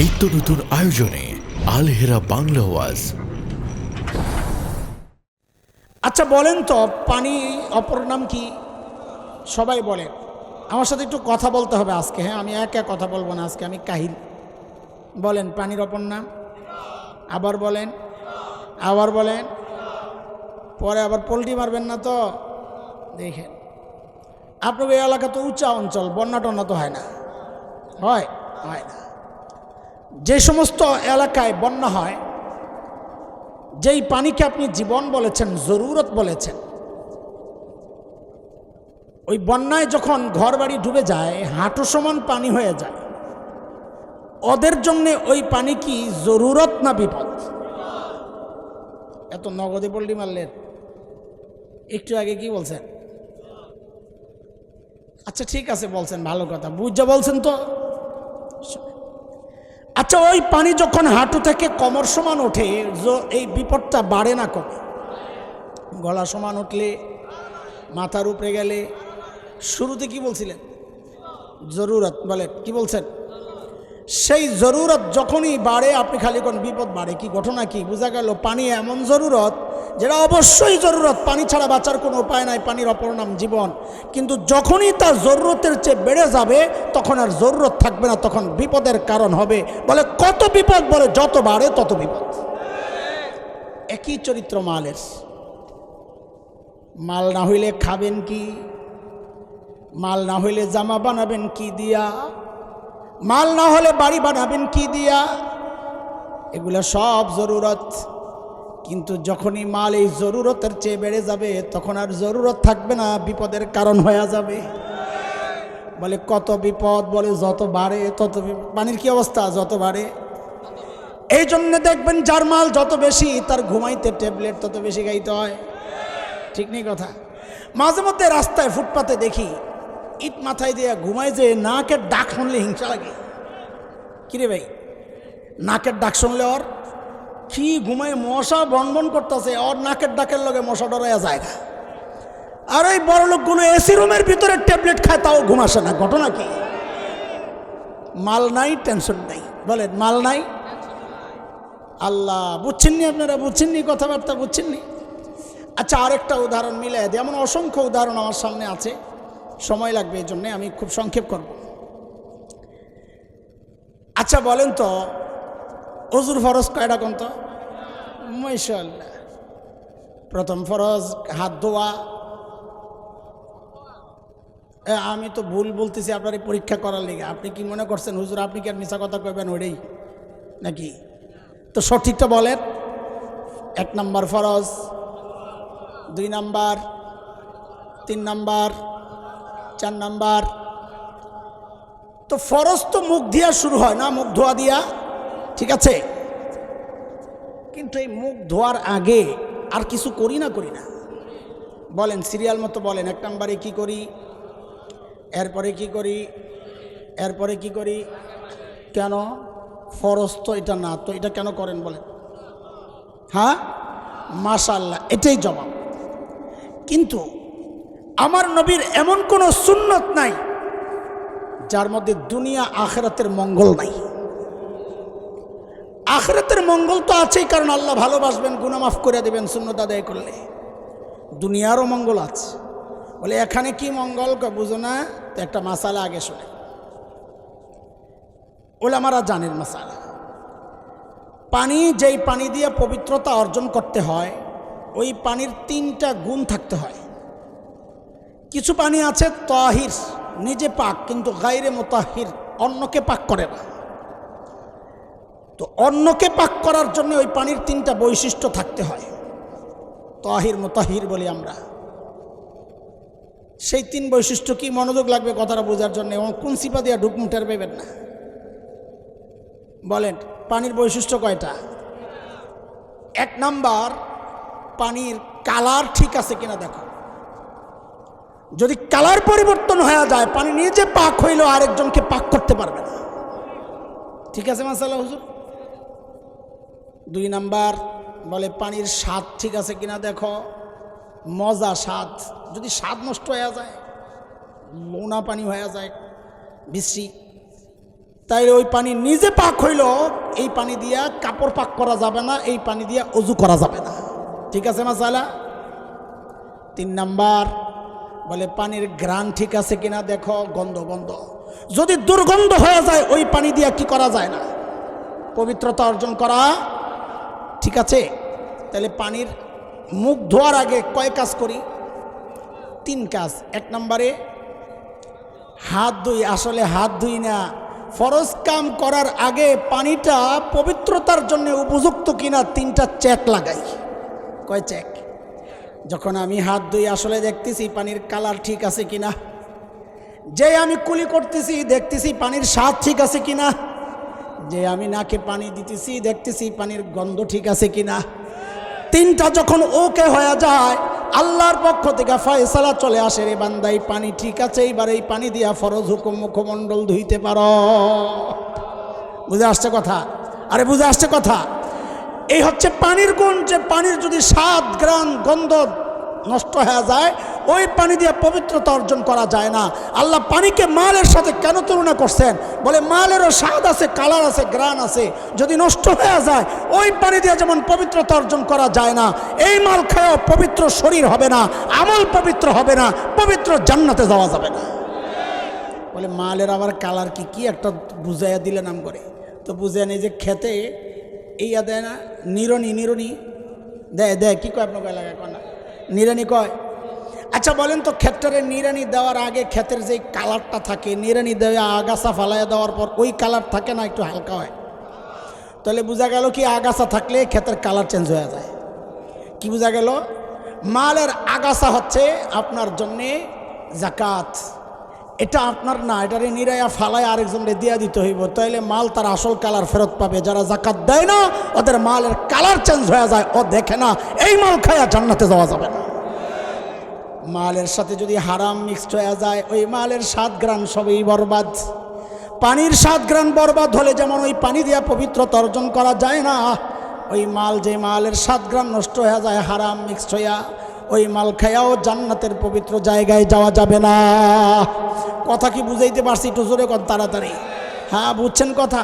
নিত্য নতুন আয়োজনে আলহেরা বাংলা ওয়াজ। আচ্ছা বলেন তো, পানি অপর নাম কি? সবাই বলেন আমার সাথে একটু কথা বলতে হবে আজকে হ্যাঁ? আমি একা কথা বলব না আজকে, আমি কাহিল। বলেন, পানির অপর নাম? আবার বলেন। আবার বলেন। পরে আবার পোলট্রি মারবেন না তো? দেখেন। আপনার এই এলাকা তো উঁচা অঞ্চল, বন্যা টন্যা তো হয় না। হয়? হয় না। যে সমস্ত এলাকায় বন্যা হয়, যেই পানিকে আপনি জীবন বলেছেন, জরুরত বলেছেন, ওই বন্যায় যখন ঘর বাড়ি ডুবে যায়, হাঁটু সমান পানি হয়ে যায়, ওদের জন্য ওই পানি কি জরুরত না বিপদ? এত নগদে পল্টি মারলেন। একটু আগে কি বলছেন? আচ্ছা ঠিক আছে বলছেন, ভালো কথা। বুঝা বলছেন তো? আচ্ছা ওই পানি যখন হাঁটু থেকে কমর সমান ওঠে এই বিপদটা বাড়ে না কমে গলা সমান উঠলে মাথার উপরে গেলে, শুরুতে কি বলছিলেন? জরুরত বলে কি বলছেন? সেই জরুরত যখনই বাড়ে, আপনি খালি কোন বিপদ বাড়ে কি ঘটনা কি? বোঝা গেল পানি এমন জরুরত যেটা অবশ্যই জরুরত। পানি ছাড়া বাঁচার কোনো উপায় নাই, পানির অপর নাম জীবন। কিন্তু যখনই তার জরুরতের চেয়ে বেড়ে যাবে, তখন আর জরুরত থাকবে না, তখন বিপদের কারণ হবে। বলে কত বিপদ বলে, যত বাড়ে তত বিপদ। একই চরিত্র মালের। মাল না হইলে খাবেন কি? মাল না হইলে জামা বানাবেন কি দিয়া? মাল না হলে বাড়ি বানাবেন কি দিয়া? এগুলো সব জরুরত। কিন্তু যখনই মাল এই জরুরতের চেয়ে বেড়ে যাবে, তখন আর জরুরত থাকবে না, বিপদের কারণ হয়ে যাবে। বলে, কত বিপদ? বলে, যত বাড়ে, তত পানির কি অবস্থা? যত বাড়ে। এই জন্য দেখবেন যার মাল যত বেশি, তার ঘুমাইতে ট্যাবলেট তত বেশি গাইতে হয়। ঠিক নেই কথা? মাঝে মধ্যে রাস্তায় ফুটপাতে দেখি ইট মাথায় দিয়ে ঘুমায় যে নাকের ডাক শুনলে হিংসা লাগে। কিরে ভাই? নাকের ডাক শুনলে ওর কি ঘুমায় মশা বনবন করতেছে, ওর নাকের ডাকের লগে মশা ডরাইয়া জায়গা আর ওই বড় লোকগুলো এসি রুমের ভিতরে ট্যাবলেট খায়, তাও ঘুমাসে না। ঘটনা কি? মাল নাই টেনশন নাই। বলেন, মাল নাই? আল্লাহ, বুঝছেননি আপনারা? বুঝছেননি কথাবার্তা? বুঝছেননি? আচ্ছা আরেকটা উদাহরণ মিলে যেমন অসংখ্য উদাহরণ আমার সামনে আছে। সময় লাগবে, এই জন্যে আমি খুব সংক্ষেপ করব। আচ্ছা বলেন তো, অজুর ফরজ কয়টা কোন তো? মাশাআল্লাহ। প্রথম ফরজ, হাত ধোয়া। আমি তো ভুল বলতেছি আপনার এই পরীক্ষা করার লেগে। আপনি কি মনে করছেন, হুজুর, আপনি কি আর মিশা কথা কইবেন ওইটাই? নাকি? তো সঠিকটা বলেন। এক নাম্বার ফরজ, দুই নাম্বার, তিন নাম্বার চার নাম্বার। তো ফরজ তো মুখ দিয়া শুরু হয় না, মুখ ধোয়া দিয়া, ঠিক আছে? কিন্তু এই মুখ ধোয়ার আগে আর কিছু করি না করি না। বলেন সিরিয়াল মতো বলেন, এক নাম্বারে কি করি? এরপরে কি করি? এরপরে কি করি? কেন? ফরজ তো এটা না, তো এটা কেন করেন বলেন? হ্যাঁ? মাশাল্লাহ এটাই জবাব। কিন্তু আমার নবীর এমন কোনো সুন্নত নাই, যার মধ্যে দুনিয়া আখেরাতের মঙ্গল নাই। আখেরাতের মঙ্গল তো আছেই, কারণ আল্লাহ ভালোবাসবেন গুনামাফ করে দেবেন, সুন্নত আদায় করলে। দুনিয়ারও মঙ্গল আছে। বলে, এখানে কি মঙ্গল? বুঝো না, তো একটা মাসালা আগে শোনে। ওলামারা জানেন মাসালা। পানি, যেই পানি দিয়ে পবিত্রতা অর্জন করতে হয়, ওই পানির তিনটা গুণ থাকতে হয়। কিছু পানি আছে, তাহির। নিজে পাক, কিন্তু গাইরে মোতাহির অন্যকে পাক করে না। তো অন্যকে পাক করার জন্য ওই পানির তিনটা বৈশিষ্ট্য থাকতে হয়। তাহির, মোতাহির বলি আমরা। সেই তিন বৈশিষ্ট্য কি মনোযোগ লাগবে কথাটা বোঝার জন্য? এবং কোন সিপা দিয়া ঢুকমু টের না? বলেন, পানির বৈশিষ্ট্য কয়টা? এক নাম্বার, পানির কালার ঠিক আছে কিনা দেখো। যদি কালার পরিবর্তন হয়ে যায়, পানি নিজে পাক হইলেও আরেকজনকে পাক করতে পারবে না। ঠিক আছে মাসাল্লাহ হুজুর? দুই নাম্বার বলে, পানির স্বাদ ঠিক আছে কিনা দেখো। মজা, স্বাদ। যদি স্বাদ নষ্ট হয়ে যায়, লোনা পানি হয়ে যায়, বিশ্রী। তাইলে ওই পানি নিজে পাক হইল এই পানি দিয়া কাপড় পাক করা যাবে না, এই পানি দিয়া অজু করা যাবে না। ঠিক আছে মাসালা তিন নাম্বার বলে, পানির গ্রান ঠিক আছে কিনা দেখো, গন্ধ গন্ধ যদি দুর্গন্ধ হয়ে যায়, ওই পানি দিয়ে কি করা যায় না? পবিত্রতা অর্জন করা ঠিক আছে, তাহলে পানির মুখ ধোয়ার আগে কয় কাজ করি? তিন কাজ। এক নম্বরে, হাত ধুই। আসলে হাত ধুই না। ফরজ কাম করার আগে পানিটা পবিত্রতার জন্য উপযুক্ত কিনা, তিনটা চেক লাগাই। কয় চেক? যখন আমি হাত ধুই আসলে দেখতেছি পানির কালার ঠিক আছে কিনা যে আমি কুলি করতেছি দেখতেছি পানির স্বাদ ঠিক আছে কিনা যে আমি নাকে পানি দিতেছি দেখতেছি পানির গন্ধ ঠিক আছে কিনা। তিনটা যখন ওকে হয়ে যায়, আল্লাহর পক্ষ থেকে ফয়সালা চলে আসে রে বান্দাই, পানি ঠিক আছে, এইবার এই পানি দিয়া ফরজ হুকুম মুখমণ্ডল ধুইতে পারো। বুঝে আসছে কথা? আরে বুঝে আসছে কথা? এই হচ্ছে পানির গুণ যে পানির যদি স্বাদ গ্রান গন্ধ নষ্ট হয়ে যায়, ওই পানি দিয়ে পবিত্রতা অর্জন করা যায় না। আল্লাহ পানিকে মালের সাথে কেন তুলনা করছেন? বলে মালেরও স্বাদ আছে, কালার আছে গ্রান আছে। যদি নষ্ট হয়ে যায়, ওই পানি দিয়ে যেমন পবিত্রতা অর্জন করা যায় না, এই মাল খেয়েও পবিত্র শরীর হবে না, আমল পবিত্র হবে না, পবিত্র জান্নাতে যাওয়া যাবে না। বলে মালের আবার কালার কি? কি একটা বুঝাইয়া দিলে নাম করে তো বুঝে নেই যে খেতে এইয়া দেয় না নিরনি নিরনি দেয় দেয় কি কয় আপনার এলাকায় কয় না? নিরানি কয় আচ্ছা বলেন তো ক্ষেত্রে নিরানি দেওয়ার আগে ক্ষেতের যে কালারটা থাকে নিরানি দেওয়া, আগাছা ফালাইয়া দেওয়ার পর ওই কালার থাকে না, একটু হালকা হয়? তাহলে বোঝা গেল কি, আগাছা থাকলে ক্ষেতের কালার চেঞ্জ হয়ে যায়। কি বোঝা গেল? মালের আগাছা হচ্ছে আপনার জন্যে জাকাত। এটা আপনার না, এটারে নিরাইয়া ফালায় আরেকজনকে দিয়া দিতে হইব। তাইলে মাল তার আসল কালার ফেরত পাবে। যারা জাকাত দেয় না, ওদের মালের কালার চেঞ্জ হয়ে যায়। ও দেখে না, এই মাল খায়া জান্নাতে যাওয়া যাবে না। মালের সাথে যদি হারাম মিক্সড হয়ে যায়, ওই মালের সাত গ্রাম সবই বরবাদ। পানির সাত গ্রাম বরবাদ হলে যেমন ওই পানি দিয়া পবিত্রতা অর্জন করা যায় না, ওই মাল যে মালের সাত গ্রাম নষ্ট হয়ে যায়, হারাম মিক্সড হইয়া ওই মাল খায়াও জান্নাতের পবিত্র জায়গায় যাওয়া যাবে না। কথা কি বুঝাইতে পারছি? একটু জোরে তাড়াতাড়ি। হ্যাঁ বুঝছেন কথা?